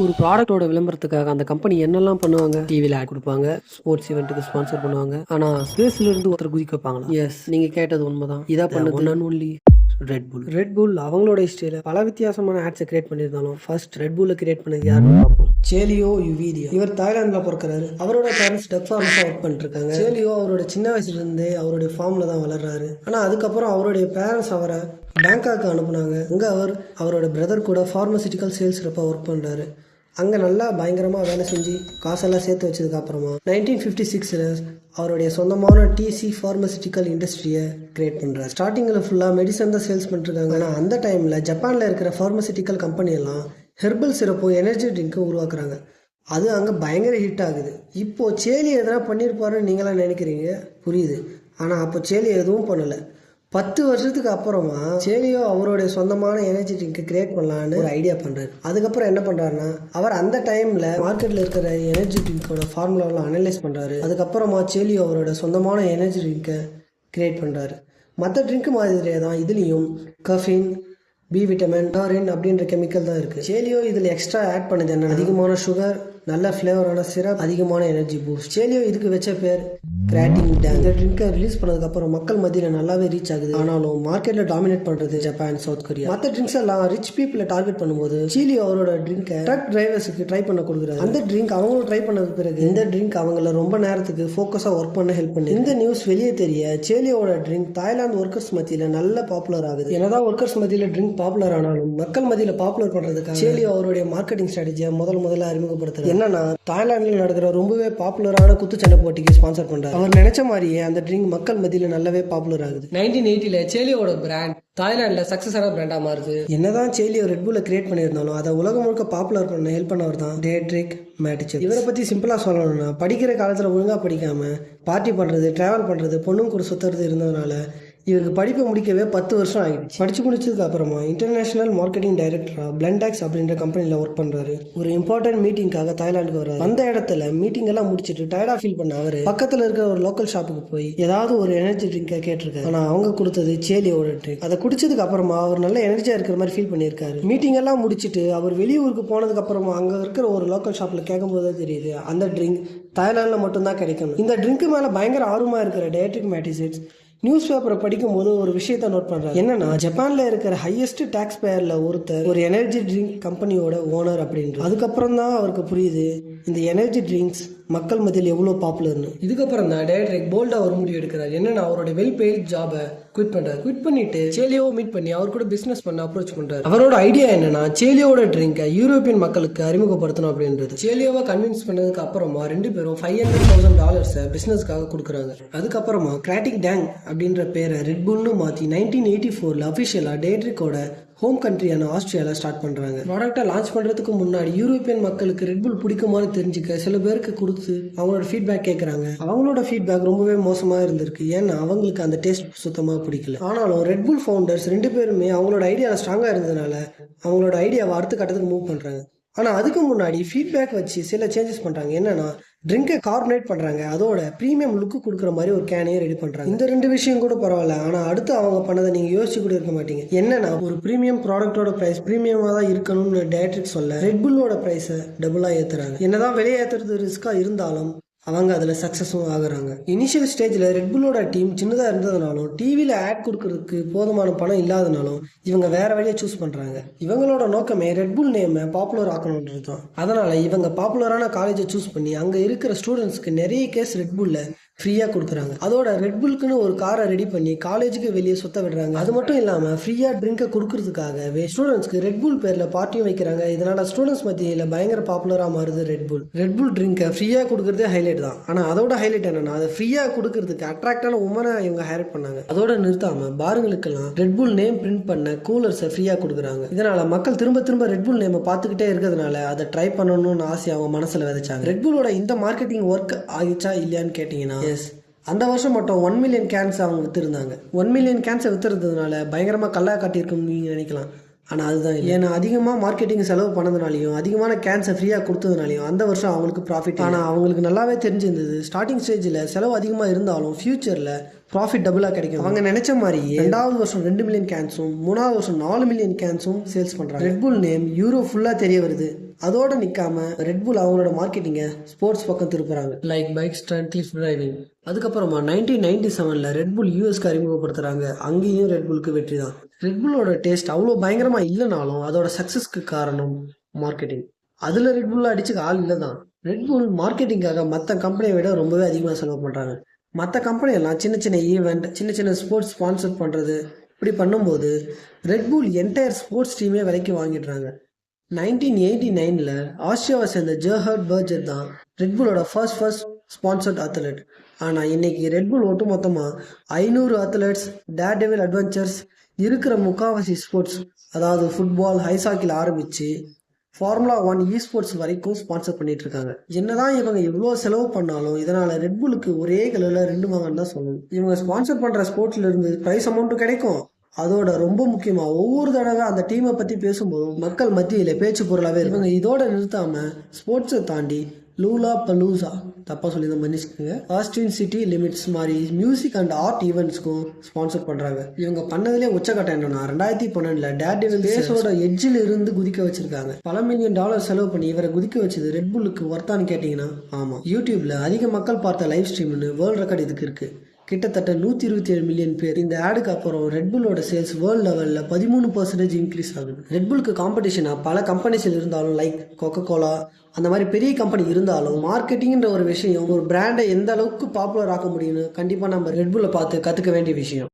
ஒரு ப்ராடக்ட்டோட விளம்பரத்துக்காக அந்த கம்பெனி என்னெல்லாம் பண்ணுவாங்க? டிவியில் ஆட் கொடுப்பாங்க ஸ்போர்ட்ஸ் ஈவெண்ட்டுக்கு ஸ்பான்சர் பண்ணுவாங்க. ஆனால் ஸ்பேஸ்ல இருந்து ஒருத்தர் குதிக்க வைப்பாங்களா எஸ் நீங்கள் கேட்டது உண்மைதான். இதாக பண்ணது and only red bull red bull அவங்களோட ஹிஸ்டரியில் பல வித்தியாசமான ஆட்ஸை கிரியேட் பண்ணியிருந்தாலும் ஃபர்ஸ்ட் ரெட் புல்லை கிரியேட் பண்ணது யாருன்னு பார்ப்போம். சேலியோ யுவீரியா இவர் தாய்லாந்தில் பிறக்கிறாரு. அவரோட பேரண்ட்ஸ் டக் ஃபார்ம்ஸாக ஒர்க் பண்ணிட்டு இருக்காங்க சேலியோ அவரோட சின்ன வயசுல இருந்தே அவருடைய ஃபார்மில் தான் வளர்றாரு. ஆனால் அதுக்கப்புறம் அவருடைய பேரண்ட்ஸ் அவரை பேங்காக்கு அனுப்புனாங்க. அங்கே அவர் அவரோட பிரதர் கூட ஃபார்மசிட்டிக்கல் சேல்ஸ் ரெப்பாக ஒர்க் பண்ணுறாரு அங்கே நல்லா பயங்கரமாக வேலை செஞ்சு காசெல்லாம் சேர்த்து வச்சதுக்கு அப்புறமா நைன்டீன் ஃபிஃப்டி சிக்ஸில் அவருடைய சொந்தமான டிசி ஃபார்மசிட்டிக்கல் இண்டஸ்ட்ரியை கிரியேட் பண்ணுறாரு ஸ்டார்டிங்கில் ஃபுல்லாக மெடிசன் தான் சேல்ஸ் பண்ணிருக்காங்க. ஆனால் அந்த டைமில் ஜப்பானில் இருக்கிற ஃபார்மசிட்டிக்கல் கம்பெனியெல்லாம் ஹெர்பல் சிறப்பு எனர்ஜி ட்ரிங்க்கும் உருவாக்குறாங்க. அது அங்கே பயங்கர ஹிட் ஆகுது. இப்போது சேலி எதனா பண்ணியிருப்பாருன்னு நீங்களாம் நினைக்கிறீங்க? புரியுது. ஆனால் அப்போ சேலி எதுவும் பண்ணலை. பத்து வருஷத்துக்கு அப்புறமா சேலியோ அவருடைய சொந்தமான எனர்ஜி ட்ரிங்க் கிரியேட் பண்ணலான்னு ஒரு ஐடியா பண்ணுறாரு அதுக்கப்புறம் என்ன பண்ணுறாருன்னா அவர் அந்த டைமில் மார்க்கெட்டில் இருக்கிற எனர்ஜி ட்ரிங்கோட ஃபார்முலாவெலாம் அனலைஸ் பண்ணுறாரு அதுக்கப்புறமா சேலியோ அவரோட சொந்தமான எனர்ஜி ட்ரிங்கை கிரியேட் பண்ணுறாரு மற்ற ட்ரிங்க் மாதிரியே தான் இதுலேயும் கஃபின் பி விட்டமின் டாரின் அப்படின்ற கெமிக்கல் தான் இருக்குது சேலியோ இதில் எக்ஸ்ட்ரா ஆட் பண்ணது என்ன அதிகமான சுகர் நல்ல ஃப்ளேவரான சிரப் அதிகமான எனர்ஜி பூஸ்ட் சேலியோ இதுக்கு வச்ச பேர் கிராட்டிங் டேங் இந்த ட்ரிங்கை ரிலீஸ் பண்ணதுக்கப்புறம் மக்கள் மத்தியில் நல்லாவே ரீச் ஆகுது. ஆனாலும் மார்க்கெட்டில் டாமினேட் பண்ணுறது ஜப்பான் சவுத் கொரியா மற்ற ட்ரிங்க்ஸ் எல்லாம் ரிச் பீப்புளை டார்கெட் பண்ணும்போது சீலியோ அவரோட ட்ரிங்கை ட்ரக் டிரைவர்ஸுக்கு ட்ரை பண்ண கொடுக்குறாரு. அந்த ட்ரிங்க் அவங்களும் ட்ரை பண்ணது பிறகு இந்த ட்ரிங்க் அவங்கள ரொம்ப நேரத்துக்கு ஃபோக்கஸாக ஒர்க் பண்ண ஹெல்ப் பண்ணி இந்த நியூஸ் வெளியே தெரிய சேலியோட ட்ரிங்க் தாய்லாந்து ஒர்க்கர்ஸ் மத்தியில் நல்ல பாப்புலர் ஆகுது. என்னதான் ஒர்க்கர்ஸ் மத்தியில் ட்ரிங்க் பாப்புலர் ஆனாலும் மக்கள் மத்தியில் பாப்புலர் பண்ணுறதுக்காக சேலியோ அவருடைய மார்க்கெட்டிங் ஸ்ட்ராட்டஜியை முதல் முதல்ல அறிமுகப்படுத்துறாரு. என்னன்னா தாய்லாந்தில் நடக்கிற ரொம்பவே பாப்புலரான குத்துச்சண்டை போட்டிக்கு ஸ்பான்சர் பண்றாரு. அவர் நினைச்ச மாதிரியே அந்த ட்ரிங்க் மக்கள் மத்தியில் நல்லாவே பாப்புலர் ஆகுது. நைன்டீன் எயிட்டில சேலியோட பிராண்ட் தாய்லாண்டில் சக்ஸஸான பிராண்டாக மாறுது. என்னதான் சேலியோ ரெட் புல்ல கிரியேட் பண்ணியிருந்தாலும் அதை உலகம் முழுக்க பாப்புலர் பண்ண ஹெல்ப் பண்ணவர் தான் டேட்ரிக் மேட்டிச்சர் இவரை பற்றி சிம்பிளாக சொல்லணும்னா படிக்கிற காலத்தில் ஒழுங்காக படிக்காம பார்ட்டி பண்ணுறது ட்ராவல் பண்ணுறது பொண்ணும் கூட சுற்றுறது இருந்ததுனால இவருக்கு படிப்பை முடிக்கவே பத்து வருஷம் ஆகிடுச்சு படித்து முடிச்சதுக்கு அப்புறமா இன்டர்நேஷனல் மார்க்கெட்டிங் டைரக்டரா பிளண்டாக்ஸ் அப்படின்ற கம்பெனியில் ஒர்க் பண்ணுறாரு ஒரு இம்பார்ட்டன்ட் மீட்டிங்காக தாய்லாந்துக்கு வர்றாரு. அந்த இடத்துல மீட்டிங் எல்லாம் முடிச்சுட்டு டயர்டாக ஃபீல் பண்ண அவர். பக்கத்தில் இருக்கிற ஒரு லோக்கல் ஷாப்புக்கு போய் ஏதாவது ஒரு எனர்ஜி ட்ரிங்கை கேட்டிருக்காரு. ஆனால் அவங்க கொடுத்தது சேலியோட ட்ரிங்க் அதை குடிச்சதுக்கு அப்புறமா அவர் நல்ல எனர்ஜியாக இருக்கிற மாதிரி ஃபீல் பண்ணியிருக்காரு. மீட்டிங் எல்லாம் முடிச்சுட்டு அவர் வெளியூருக்கு போனதுக்கு அப்புறமா அங்கே இருக்கிற ஒரு லோக்கல் ஷாப்பில் கேட்கும்போது தெரியுது அந்த ட்ரிங்க் தாய்லாண்டில் மட்டும்தான் கிடைக்கும் இந்த ட்ரிங்க் மேலே பயங்கர ஆர்வமாக இருக்கிற டயட்ரிக் மேட்டிசைட்ஸ் நியூஸ் பேப்பரை படிக்கும்போது ஒரு விஷயத்த நோட் பண்றாரு. என்னன்னா ஜப்பான்ல இருக்கிற ஹையஸ்ட் டாக்ஸ் பேயர்ல ஒருத்தர் ஒரு எனர்ஜி ட்ரிங்க் கம்பெனியோட ஓனர் அப்படின்ற அதுக்கப்புறம் தான் அவருக்கு புரியுது இந்த எனர்ஜி ட்ரிங்க்ஸ் மக்கள் மத்தியில் எவ்வளோ பாப்புலர்னு இதுக்கப்புறம் தான் டேரக்ட் போல்டாக ஒரு முடிவு எடுக்கிறார். என்னன்னா அவரோட வெல் பெய்ட் ஜாபை குவிட் பண்றாரு குவிட் பண்ணிட்டு சேலியோவை மீட் பண்ணி அவர் கூட பிசினஸ் பண்ண அப்ரோச் பண்றாரு. அவரோட ஐடியா என்னன்னா சேலியோட ட்ரிங்கை யூரோப்பியன் மக்களுக்கு அறிமுகப்படுத்தணும் அப்படின்றது. சேலியோவை கன்வின்ஸ் பண்ணதுக்கு அப்புறமா ரெண்டு பேரும் ஃபைவ் ஹண்ட்ரட் தௌசண்ட் டாலர்ஸை பிசினஸ்க்காக கொடுக்குறாங்க. அதுக்கப்புறமா கிராட்டிக் டேங் அப்படின்ற பேரை ரெட் புல்னு மாற்றி நைன்டீன் எயிட்டி ஃபோரில் அஃபிஷியலாக டேட்ரிக்கோட ஹோம் கண்ட்ரியான ஆஸ்திரேலியாவில் ஸ்டார்ட் பண்ணுறாங்க ப்ராடக்ட்டை லான்ச் பண்ணுறதுக்கு முன்னாடி யூரோப்பியன் மக்களுக்கு ரெட் புல் பிடிக்குமான்னு தெரிஞ்சுக்க சில பேருக்கு கொடுத்து அவங்களோட ஃபீட்பேக் கேட்குறாங்க அவங்களோட ஃபீட்பேக் ரொம்பவே மோசமாக இருந்திருக்கு. ஏன்னா அவங்களுக்கு அந்த டேஸ்ட் சுத்தமாக பிடிக்கல. ஆனாலும் ரெட் புல் ஃபவுண்டர்ஸ் ரெண்டு பேருமே அவங்களோட ஐடியாவில் ஸ்ட்ராங்காக இருந்ததுனால அவங்களோட ஐடியாவை அடுத்த கட்டத்துக்கு மூவ் பண்ணுறாங்க ஆனால் அதுக்கு முன்னாடி ஃபீட்பேக் வச்சு சில சேஞ்சஸ் பண்ணுறாங்க என்னென்னா ட்ரிங்கை கார்பனேட் பண்ணுறாங்க அதோட ப்ரீமியம் லுக்கு கொடுக்குற மாதிரி ஒரு கேனையும் ரெடி பண்ணுறாங்க இந்த ரெண்டு விஷயம் கூட பரவாயில்ல. ஆனால் அடுத்து அவங்க பண்ணதை நீங்கள் யோசிச்சு கூட இருக்க மாட்டீங்க. என்னன்னா ஒரு ப்ரீமியம் ப்ராடக்ட்டோட ப்ரைஸ் ப்ரீமியமாக தான் இருக்கணும்னு டேட்ரிக் சொல்ல ரெட் புல்லோட ப்ரைஸை டபுளாக ஏற்றுறாங்க என்னதான் வெளியே ஏற்றுறது ரிஸ்க்காக இருந்தாலும் அவங்க அதில் சக்ஸஸும் ஆகுறாங்க. இனிஷியல் ஸ்டேஜில் ரெட்புல்லோட டீம் சின்னதாக இருந்ததுனாலும் டிவியில் ஆட் கொடுக்கறதுக்கு போதுமான பணம் இல்லாதனாலும் இவங்க வேற வழியை சூஸ் பண்ணுறாங்க இவங்களோட நோக்கமே ரெட்புல் நேமை பாப்புலர் ஆக்கணுன்றது தான். அதனால் இவங்க பாப்புலரான காலேஜை சூஸ் பண்ணி அங்கே இருக்கிற ஸ்டூடெண்ட்ஸ்க்கு நிறைய கேஸ் ரெட்புல்ல ஃப்ரீயாக கொடுக்குறாங்க. அதோட ரெட்புல்க்குன்னு ஒரு காரை ரெடி பண்ணி காலேஜுக்கு வெளியே சுத்த விடுறாங்க. அது மட்டும் இல்லாமல் ஃப்ரீயாக ட்ரிங்கை கொடுக்கறதுக்காகவே ஸ்டூடெண்ட்ஸ்க்கு ரெட்புல் பேரில் பார்ட்டியும் வைக்கிறாங்க. இதனால் ஸ்டூடெண்ட்ஸ் மத்தியில் பயங்கர பாப்புலராக மாறுது ரெட்புல் ரெட்புல் ட்ரிங்கை ஃப்ரீயாக கொடுக்கறதே ஹைலைட் தான். ஆனால் அதோட ஹைலைட் என்னன்னா அதை ஃப்ரீயாக கொடுக்கறதுக்கு அட்ராக்டான உமனை இவங்க ஹையர் பண்ணாங்க. அதோட நிறுத்தாமல் பாருங்களுக்கெல்லாம் ரெட்புல் நேம் பிரிண்ட் பண்ண கூலர்ஸை ஃப்ரீயாக கொடுக்குறாங்க. இதனால் மக்கள் திரும்ப திரும்ப ரெட்புல் நேமை பார்த்துக்கிட்டே இருக்கிறதுனால அதை ட்ரை பண்ணணும்னு ஆசை அவங்க மனசில் விதைச்சாங்க. ரெட்புலோட இந்த மார்க்கெட்டிங் ஒர்க் ஆகிச்சா இல்லையான்னு கேட்டிங்கன்னா எஸ் அந்த வருஷம் மட்டும் ஒன் மில்லியன் கேன்ஸ் அவங்க விற்றுருந்தாங்க ஒன் மில்லியன் கேன்ஸை விற்றுறதுனால பயங்கரமாக கல்லா காட்டியிருக்கும் நீங்கள் நினைக்கலாம். ஆனால் அதுதான் ஏன்னா அதிகமாக மார்க்கெட்டிங் செலவு பண்ணதுனாலையும் அதிகமான கேன்ஸை ஃப்ரீயாக கொடுத்ததுனாலையும் அந்த வருஷம் அவங்களுக்கு ப்ராஃபிட் ஆனால் அவங்களுக்கு நல்லாவே தெரிஞ்சிருந்தது. ஸ்டார்டிங் ஸ்டேஜில் செலவு அதிகமாக இருந்தாலும் ஃப்யூச்சரில் ப்ராஃபிட் டபுளாக கிடைக்கும் அவங்க நினைச்ச மாதிரி ரெண்டாவது வருஷம் ரெண்டு மில்லியன் கேன்ஸும் மூணாவது வருஷம் நாலு மில்லியன் கேன்ஸும் சேல்ஸ் பண்ணுறாங்க ரெட்புல் நேம் யூரோ ஃபுல்லாக தெரிய வருது. அதோட நிக்காம ரெட்புல் அவங்களோட மார்க்கெட்டிங்கை ஸ்போர்ட்ஸ் பக்கம் திருப்புறாங்க. லைக் பைக் கிளிஃப் டிரைவிங் அதுக்கப்புறமா நைன்டீன் நைன்டி செவனில் ரெட்புல் யூஎஸ்க்கு அறிமுகப்படுத்துறாங்க. அங்கேயும் ரெட்புலுக்கு வெற்றி தான். ரெட்புல்லோட டேஸ்ட் அவ்வளோ பயங்கரமா இல்லைனாலும் அதோட சக்ஸஸ்க்கு காரணம் மார்க்கெட்டிங் அதில் ரெட்புல்ல அடிச்சுக்க ஆள் இல்லை தான் ரெட்புல் மார்க்கெட்டிங்காக மற்ற கம்பெனியை விட ரொம்பவே அதிகமாக செலவு பண்ணுறாங்க மற்ற கம்பெனியெல்லாம் சின்ன சின்ன ஈவெண்ட் சின்ன சின்ன ஸ்போர்ட்ஸ் ஸ்பான்சர் பண்ணுறது இப்படி பண்ணும்போது ரெட்புல் என்டையர் ஸ்போர்ட்ஸ் டீமே விலைக்கு வாங்கிடுறாங்க. நைன்டீன் எயிட்டி நைனில் ஆஸ்திரியாவை சேர்ந்த ஜெர்ஹர்ட் பர்ஜர் தான் ரெட்புலோட ஃபர்ஸ்ட் ஃபர்ஸ்ட் ஸ்பான்சர்ட் அத்லெட் ஆனால் இன்னைக்கு ரெட்புல் ஒட்டுமொத்தமாக ஐநூறு அத்லெட்ஸ் டேடெவில் டெவில் அட்வென்ச்சர்ஸ் இருக்கிற முக்காவாசி ஸ்போர்ட்ஸ் அதாவது ஃபுட்பால் ஹைசாக்கில் ஆரம்பித்து ஃபார்முலா ஒன் இ ஸ்போர்ட்ஸ் வரைக்கும் ஸ்பான்சர் பண்ணிட்டு இருக்காங்க என்னதான் இவங்க இவ்வளோ செலவு பண்ணாலும் இதனால ரெட்புலுக்கு ஒரே கலரில் ரெண்டு வாங்கன்னு தான் சொல்லணும். இவங்க ஸ்பான்சர் பண்ணுற ஸ்போர்ட்ல இருந்து ப்ரைஸ் அமௌண்ட்டும் கிடைக்கும். அதோட ரொம்ப முக்கியமாக ஒவ்வொரு தடவை அந்த டீமை பற்றி பேசும்போதும் மக்கள் மத்தியில் பேச்சு பொருளாகவே இவங்க இதோட நிறுத்தாமல் ஸ்போர்ட்ஸை தாண்டி லூலா பலூசா தப்பா சொல்லி தான் மன்னிச்சுக்கோங்க. ஆஸ்டின் சிட்டி லிமிட்ஸ் மாதிரி மியூசிக் அண்ட் ஆர்ட் ஈவெண்ட்ஸ்க்கும் ஸ்பான்சர் பண்றாங்க. இவங்க பண்ணதுலேயே உச்சக்கட்டம் என்னன்னா ரெண்டாயிரத்தி பன்னெண்டுல டேட் டெவில் பேஸோட எட்ஜில் இருந்து குதிக்க வச்சிருக்காங்க. பல மில்லியன் டாலர் செலவு பண்ணி இவரை குதிக்க வச்சது ரெட் புல்லுக்கு ஒர்த்தான்னு கேட்டீங்கன்னா ஆமா. யூடியூப்ல அதிக மக்கள் பார்த்த லைவ் ஸ்ட்ரீம்னு வேர்ல்ட் ரெக்கார்ட் இதுக்கு இருக்கு. கிட்டத்தட்ட நூற்றி இருபத்தி ஏழு மில்லியன் பேர் இந்த ஆடுக்கு அப்புறம் ரெட்புல்லோட சேல்ஸ் வேர்ல்டு லெவலில் பதிமூணு பர்சன்டேஜ் இன்க்ரீஸ் ஆகுது. ரெட்புல்க்கு காம்படிஷனாக பல கம்பெனிஸில் இருந்தாலும் லைக் கொக்கோ கோலா அந்த மாதிரி பெரிய கம்பெனி இருந்தாலும் மார்க்கெட்டிங்கிற ஒரு விஷயம் ஒரு பிராண்டை எந்த அளவுக்கு பாப்புலர் ஆக்க முடியும்னு கண்டிப்பாக நம்ம ரெட்புல்லை பார்த்து கற்றுக்க வேண்டிய விஷயம்.